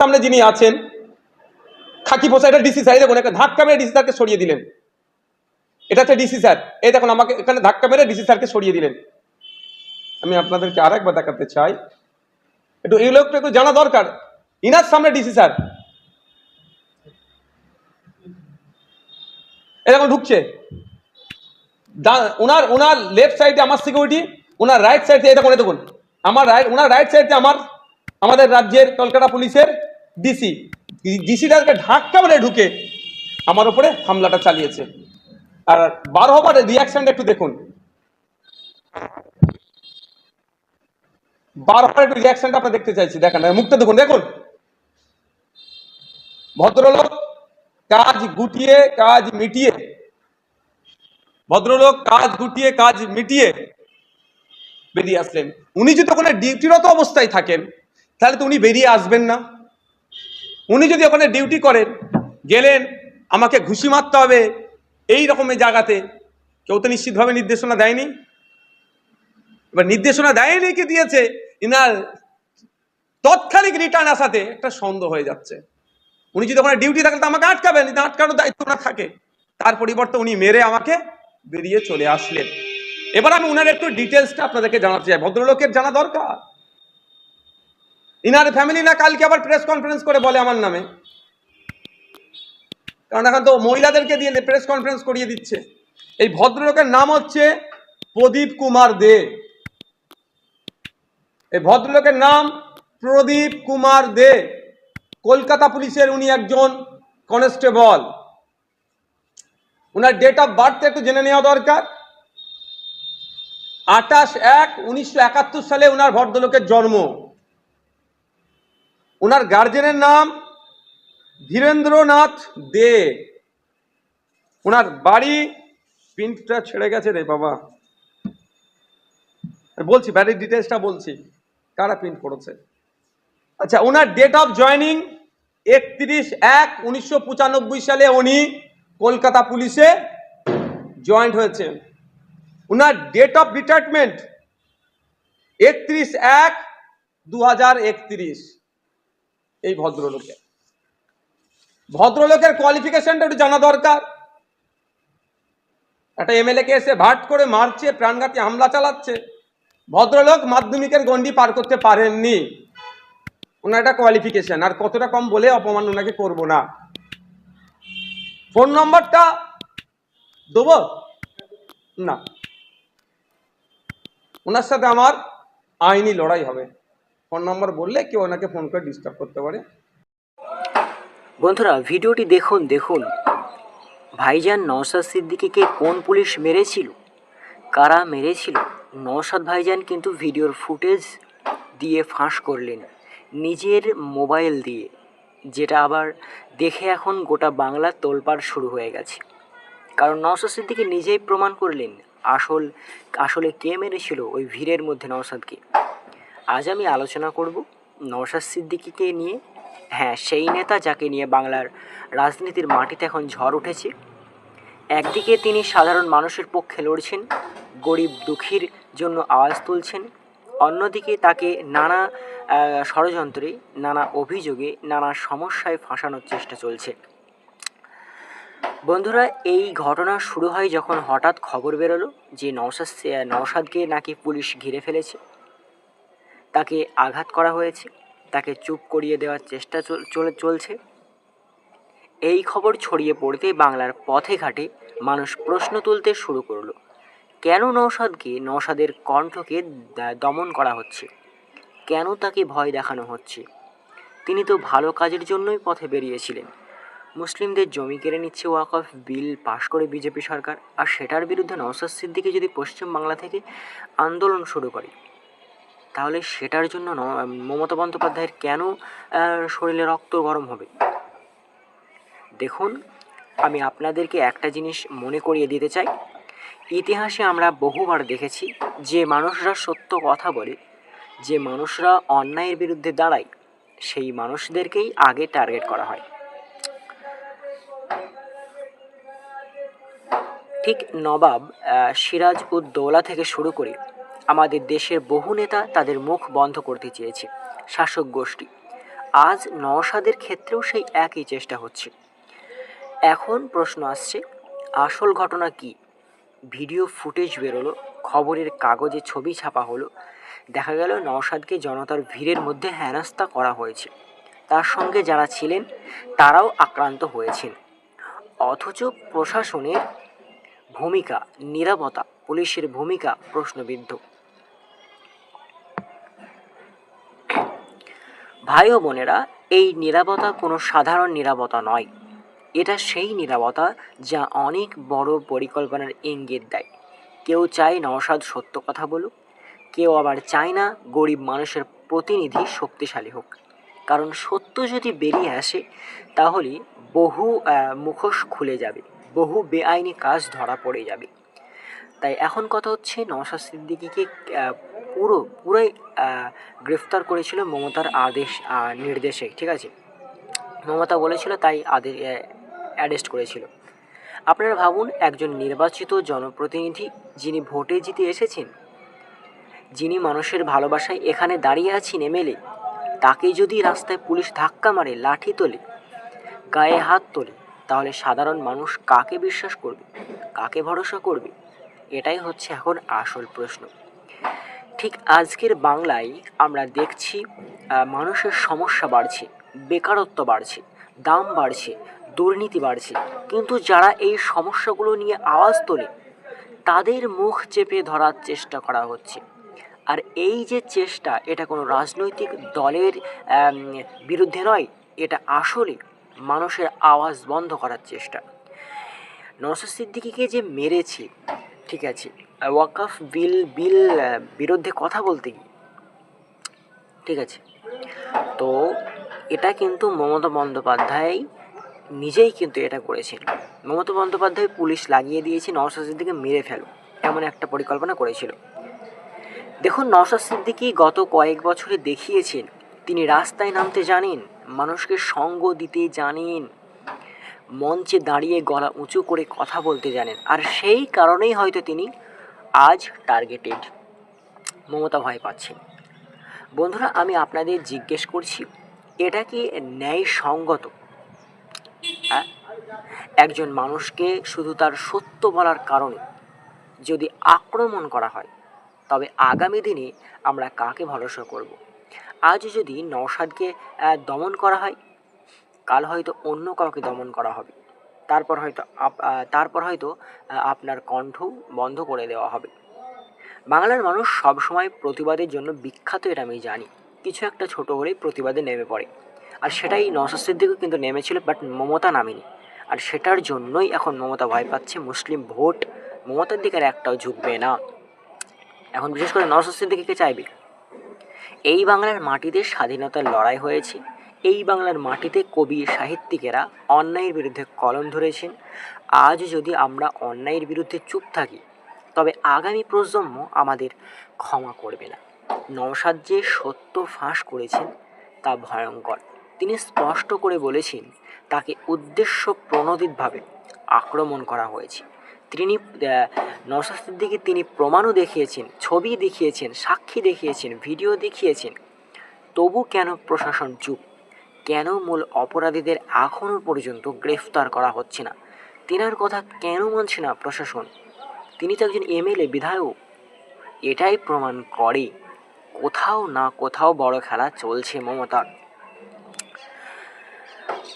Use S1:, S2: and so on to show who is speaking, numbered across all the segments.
S1: সামনে যিনি আছেন, খাকি পোষা, এটা ডিসি স্যার দেখুন, একটা ধাক্কা মেরে ডিসি স্যারকে সরিয়ে দিলেন। এটা হচ্ছে ডিসি স্যার এই দেখুন, আমাকে এখানে ধাক্কা মেরে ডিসি স্যারকে সরিয়ে দিলেন। আমি আপনাদেরকে আর একবার দেখাতে চাই। একটু এই লোকটা একটু জানা দরকার। ইনার সামনে ডিসি স্যার এরকম ঢুকছে। ওনার ওনার লেফট সাইডে আমার সিকিউরিটি ওনার রাইট সাইডে দেখুন, এই দেখুন। আমার রাইট ওনার রাইট সাইডে আমার, আমাদের রাজ্যের কলকাতা পুলিশের ডিসি ডিসিটাকে ধাক্কা মেরে ঢুকে আমার উপরে হামলাটা চালিয়েছে। আর বার হবার রিয়াকশনটা একটু দেখুন। বার হবার একটু রিয়াকশনটা আপনার দেখতে চাইছি। দেখেন, মুখটা দেখুন দেখুন। ভদ্রলোক কাজ গুটিয়ে, কাজ মিটিয়ে, ভদ্রলোক কাজ গুটিয়ে, কাজ মিটিয়ে বেরিয়ে আসলেন। উনি যদি ওখানে ডিউটিরত অবস্থায় থাকেন, তাহলে তো উনি বেরিয়ে আসবেন না। উনি যদি ওখানে ডিউটি করেন, গেলেন, আমাকে ঘুষি মারতে হবে, এই রকমের জায়গাতে কেউ তো নিশ্চিতভাবে নির্দেশনা দেয়নি। এবার নির্দেশনা দেয়নি কি দিয়েছে, ইনার তৎক্ষণিক রিটার্ন আসাতে একটা সন্দেহ হয়ে যাচ্ছে। উনি যদি ওখানে ডিউটি থাকেন, তো আমাকে আটকাবেন আটকানোর দায়িত্ব না থাকে। তার পরিবর্তে উনি মেরে আমাকে বেরিয়ে চলে আসলেন। এবার আমি উনার একটু ডিটেলসটা আপনাদেরকে জানাতে চাই। ভদ্রলোকের জানা দরকার। ইনার ফ্যামিলি না কালকে আবার প্রেস কনফারেন্স করে বলে আমার নামে। কারণ এখন তো মহিলাদেরকে দিয়ে প্রেস কনফারেন্স করিয়ে দিচ্ছে। এই ভদ্রলোকের নাম হচ্ছে প্রদীপ কুমার দে। এই ভদ্রলোকের নাম প্রদীপ কুমার দে। কলকাতা পুলিশের উনি একজন কনস্টেবল ওনার ডেট অফ বার্থ একটু জেনে নেওয়া দরকার। আঠাশ এক উনিশশো সালে ওনার ভদ্রলোকের জন্ম। ওনার গার্জেনের নাম ধীরেন্দ্রনাথ দে। ওনার বাড়ি প্রিন্টটা ছেড়ে গেছে রে বাবা। বলছি বাড়ির ডিটেলসটা বলছি, কারা প্রিন্ট করেছে? আচ্ছা ওনার ডেট অফ জয়নিং একত্রিশ এক উনিশশো সালে উনি কলকাতা পুলিশে জয়েন্ট হয়েছেন ওনার ডেট অফ রিটায়ারমেন্ট একত্রিশ এক দু এই ভদ্রলোকের ভদ্রলোকের কোয়ালিফিকেশনটা একটু জানা দরকার। একটা এমএলএ কে এসে ভাট করে মারছে, প্রাণঘাতী হামলা চালাচ্ছে। ভদ্রলোক মাধ্যমিকের গন্ডি পার করতে পারেননি। ওনার একটা কোয়ালিফিকেশন আর কতটা কম বলে অপমান ওনাকে করব না। ফোন নম্বরটা দেবো? না। ওনার সাথে আমার আইনি লড়াই হবে। ফোন নম্বর বললে কেউ ওনাকে ফোন করে ডিস্টার্ব করতে পারে।
S2: বন্ধুরা, ভিডিওটি দেখুন দেখুন। ভাইজান নওশাদ সিদ্দিকীকে কোন পুলিশ মেরেছিল? কারা মেরেছিল? নওশাদ ভাইজান কিন্তু ভিডিওর ফুটেজ দিয়ে ফাঁস করলেন, নিজের মোবাইল দিয়ে, যেটা আবার দেখে এখন গোটা বাংলা তোলপাড় শুরু হয়ে গেছে। কারণ নওশাদ সিদ্দিকী নিজেই প্রমাণ করলেন আসল, আসলে কে মেরেছিল ওই ভিড়ের মধ্যে নওশাদকে। আজ আমি আলোচনা করব নওশাদ সিদ্দিকিকে নিয়ে। হ্যাঁ সেই নেতা যাকে নিয়ে বাংলার রাজনীতির মাটিতে এখন ঝড় উঠেছে। একদিকে তিনি সাধারণ মানুষের পক্ষে লড়ছেন, গরিব দুঃখীর জন্য আওয়াজ তুলছেন। অন্যদিকে তাকে নানা ষড়যন্ত্রে, নানা অভিযোগে, নানা সমস্যায় ফাঁসানোর চেষ্টা চলছে। বন্ধুরা, এই ঘটনা শুরু হয় যখন হঠাৎ খবর বেরোলো যে নওশাদ নওশাদকে নাকি পুলিশ ঘিরে ফেলেছে। তাকে আঘাত করা হয়েছে, তাকে চুপ করিয়ে দেওয়ার চেষ্টা চল- চলে, চলছে। এই খবর ছড়িয়ে পড়তে বাংলার পথে ঘাটে মানুষ প্রশ্ন তুলতে শুরু করল, কেন নওশাদকে, নওশাদের কণ্ঠকে দমন করা হচ্ছে? কেন তাকে ভয় দেখানো হচ্ছে? তিনি তো ভালো কাজের জন্যই পথে বেরিয়েছিলেন। মুসলিমদের জমি কেড়ে নিচ্ছে ওয়াকফ বিল পাশ করে বিজেপি সরকার, আর সেটার বিরুদ্ধে নওশাদ সিদ্দিকী যদি পশ্চিমবাংলা থেকে আন্দোলন শুরু করে তাহলে সেটার জন্য মমতা বন্দ্যোপাধ্যায়ের কেন শরীরে রক্ত গরম হবে? দেখুন, আমি আপনাদেরকে একটা জিনিস মনে করিয়ে দিতে চাই। ইতিহাসে আমরা বহুবার দেখেছি যে মানুষরা সত্য কথা বলে, যে মানুষরা অন্যায়ের বিরুদ্ধে দাঁড়ায়, সেই মানুষদেরকেই আগে টার্গেট করা হয়। ঠিক নবাব সিরাজ উদ্দৌলা থেকে শুরু করে আমাদের দেশের বহু নেতা তাদের মুখ বন্ধ করতে চেয়েছে, শাসক গোষ্ঠী। আজ নওশাদের ক্ষেত্রেও সেই একই চেষ্টা হচ্ছে। এখন প্রশ্ন আসছে, আসল ঘটনা কি? ভিডিও ফুটেজ বেরোলো, খবরের কাগজে ছবি ছাপা হলো, দেখা গেল নওশাদকে জনতার ভিড়ের মধ্যে হেনস্থা করা হয়েছে। তার সঙ্গে যারা ছিলেন, তারাও আক্রান্ত হয়েছেন। অথচ প্রশাসনের ভূমিকা, নিরাপত্তা, পুলিশের ভূমিকা প্রশ্নবিদ্ধ। ভাই ও বোনেরা, এই নিরাপত্তা কোনো সাধারণ নিরাপত্তা নয়। এটা সেই নিরাপত্তা যা অনেক বড় পরিকল্পনার ইঙ্গিত দেয়। কেউ চায় নওশাদ সত্য কথা বলুক, কেউ আবার চায় না গরিব মানুষের প্রতিনিধি শক্তিশালী হোক। কারণ সত্য যদি বেরিয়ে আসে, তাহলে বহু মুখোশ খুলে যাবে, বহু বেআইনি কাজ ধরা পড়ে যাবে। তাই এখন কথা হচ্ছে নওশাদ সিদ্দিকিকে পুরো, পুরোই গ্রেফতার করেছিল মমতার আদেশ নির্দেশে, ঠিক আছে? মমতা বলেছিল, তাই আদেশ অ্যারেস্ট করেছিল। আপনারা ভাবুন, একজন নির্বাচিত জনপ্রতিনিধি যিনি ভোটে জিতে এসেছেন, যিনি মানুষের ভালোবাসায় এখানে দাঁড়িয়ে আছেন এমএলএ, তাকে যদি রাস্তায় পুলিশ ধাক্কা মারে, লাঠি তোলে, গায়ে হাত তোলে, তাহলে সাধারণ মানুষ কাকে বিশ্বাস করবে, কাকে ভরসা করবে? এটাই হচ্ছে এখন আসল প্রশ্ন। ঠিক আজকের বাংলায় আমরা দেখছি মানুষের সমস্যা বাড়ছে, বেকারত্ব বাড়ছে, দাম বাড়ছে, দুর্নীতি বাড়ছে। কিন্তু যারা এই সমস্যাগুলো নিয়ে আওয়াজ তোলে, তাদের মুখ চেপে ধরার চেষ্টা করা হচ্ছে। আর এই যে চেষ্টা, এটা কোনো রাজনৈতিক দলের বিরুদ্ধে নয়, এটা আসলে মানুষের আওয়াজ বন্ধ করার চেষ্টা। নওশাদ সিদ্দিকিকে যে মেরেছে ঠিক আছে। ওয়াকাফ বিল বিল বিরুদ্ধে কথা বলতে গিয়ে। ঠিক আছে। তো এটা কিন্তু মমতা বন্দ্যোপাধ্যায় নিজেই কিন্তু এটা করেছেন। মমতা বন্দ্যোপাধ্যায় পুলিশ লাগিয়ে দিয়েছে, নওশাদ সিদ্দিকে মেরে ফেলো। এমন একটা পরিকল্পনা করেছিল। দেখুন, নওশাদ সিদ্দিকি গত কয়েক বছরে দেখিয়েছেন, তিনি রাস্তায় নামতে জানেন, মানুষকে সঙ্গ দিতে জানেন। মঞ্চে দাঁড়িয়ে গলা উঁচু করে কথা বলতে জানেন। আর সেই কারণেই হয়তো তিনি আজ টার্গেটেড মমতা ভয় পাচ্ছেন। বন্ধুরা, আমি আপনাদের জিজ্ঞেস করছি, এটা কি ন্যায়সঙ্গত? একজন মানুষকে শুধু তার সত্য বলার কারণে যদি আক্রমণ করা হয়, তবে আগামী দিনে আমরা কাকে ভরসা করব? আজ যদি নওশাদকে দমন করা হয় কাল হয়তো অন্য কাউকে দমন করা হবে। তারপর হয়তো তারপর হয়তো আপনার কণ্ঠ বন্ধ করে দেওয়া হবে। বাংলার মানুষ সবসময় প্রতিবাদের জন্য বিখ্যাত, এটা আমি জানি। কিছু একটা ছোট হলেই প্রতিবাদে নেমে পড়ে। আর সেটাই নওশাদ সিদ্দিকও কিন্তু নেমেছিল বাট মমতা নামেনি। আর সেটার জন্যই এখন মমতা ভয় পাচ্ছে, মুসলিম ভোট মমতার দিকে আর একটাও ঝুঁকবে না। এখন বিশেষ করে নওশাদ কে চাইবে? এই বাংলার মাটিতে স্বাধীনতার লড়াই হয়েছে। এই বাংলার মাটিতে কবি সাহিত্যিকেরা অন্যায়ের বিরুদ্ধে কলম ধরেছেন। আজ যদি আমরা অন্যায়ের বিরুদ্ধে চুপ থাকি তবে আগামী প্রজন্ম আমাদের ক্ষমা করবে না। নওশাদ যে সত্য ফাঁস করেছেন তা ভয়ঙ্কর। তিনি স্পষ্ট করে বলেছেন তাকে উদ্দেশ্য প্রণোদিতভাবে আক্রমণ করা হয়েছে। তিনি আহ, দিকে তিনি প্রমাণও দেখিয়েছেন ছবি দেখিয়েছেন সাক্ষী দেখিয়েছেন ভিডিও দেখিয়েছেন। তবু কেন প্রশাসন চুপ? কেন মূল অপরাধীদের এখনও পর্যন্ত গ্রেফতার করা হচ্ছে না? তেনার কথা কেন মানছে না প্রশাসন? তিনি তো একজন এমএলএ, বিধায়ক। এটাই প্রমাণ করে কোথাও না কোথাও বড় খেলা চলছে মমতার।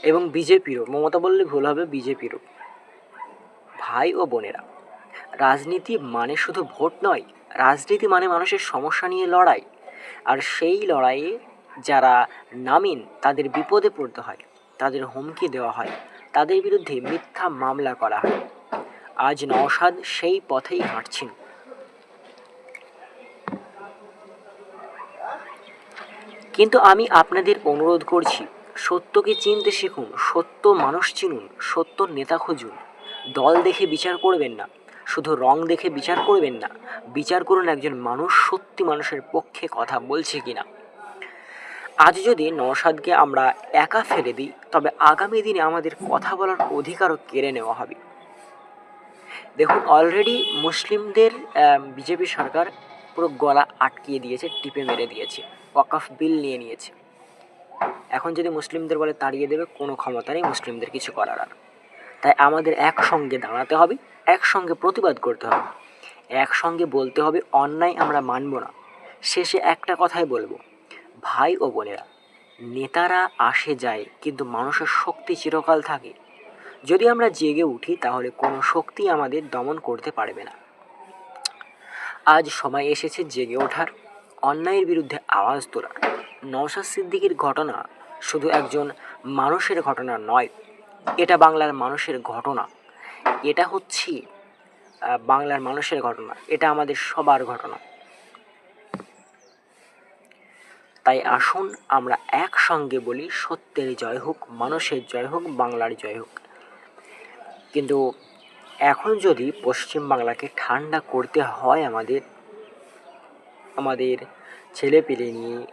S2: এবং বিজেপিরও, মমতা বললে ভুল হবে, বিজেপিরও। ভাই ও বোনেরা, রাজনীতি মানে শুধু ভোট নয়, রাজনীতি মানে মানুষের সমস্যা নিয়ে লড়াই। আর সেই লড়াইয়ে যারা নামিন, তাদের বিপদে পড়তে হয়, তাদের হুমকি দেওয়া হয়, তাদের বিরুদ্ধে মিথ্যা মামলা করা হয়। আজ নওশাদ সেই পথেই হাঁটছেন। কিন্তু আমি আপনাদের অনুরোধ করছি, সত্যকে চিনতে শিখুন, সত্য মানুষ চিনুন, সত্য নেতা খুঁজুন। দল দেখে বিচার করবেন না, শুধু রং দেখে বিচার করবেন না, বিচার করুন একজন মানুষ সত্যি মানুষের পক্ষে কথা বলছে কিনা। আজ যদি নওশাদকে আমরা একা ফেলে দিই, তবে আগামী দিনে আমাদের কথা বলার অধিকারও কেড়ে নেওয়া হবে। দেখুন অলরেডি মুসলিমদের বিজেপি সরকার পুরো গলা আটকিয়ে দিয়েছে, টিপে মেরে দিয়েছে, ওয়াকাফ বিল নিয়ে নিয়েছে। এখন যদি মুসলিমদের বলে তাড়িয়ে দেবে, কোনো ক্ষমতা নেই, মুসলিমদের কিছু করার আর। তাই আমাদের একসঙ্গে দাঁড়াতে হবে, একসঙ্গে প্রতিবাদ করতে হবে। একসঙ্গে বলতে হবে, অন্যায় আমরা মানব না। শেষে একটা কথাই বলব ভাই ও বোনেরা, নেতারা আসে যায়, কিন্তু মানুষের শক্তি চিরকাল থাকে। যদি আমরা জেগে উঠি, তাহলে কোনো শক্তি আমাদের দমন করতে পারবে না। আজ সময় এসেছে জেগে ওঠার। অন্যায়ের বিরুদ্ধে আওয়াজ তোলার। নওশাদ সিদ্দিকির ঘটনা শুধু একজন মানুষের ঘটনা নয়, এটা বাংলার মানুষের ঘটনা। এটা হচ্ছে বাংলার মানুষের ঘটনা। এটা আমাদের সবার ঘটনা। তাই আসুন আমরা একসঙ্গে বলি সত্যের জয় হোক, মানুষের জয় হোক, বাংলার জয় হোক। কিন্তু এখন যদি পশ্চিম বাংলাকে ঠান্ডা করতে হয় আমাদের আমাদের ছেলেপিলে নিয়ে,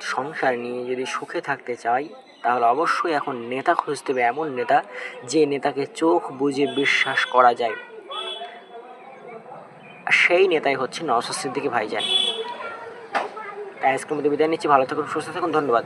S2: সংসার নিয়ে যদি সুখে থাকতে চাই, তাহলে অবশ্যই এখন নেতা খুঁজতে হবে, এমন নেতা যে নেতাকে চোখ বুঝে বিশ্বাস করা যায়। সেই নেতাই হচ্ছে নওশাদ সিদ্দিকী ভাইজান। আজকের মধ্যে বিদায় নিচ্ছি। ভালো থাকুন সুস্থ থাকুন ধন্যবাদ।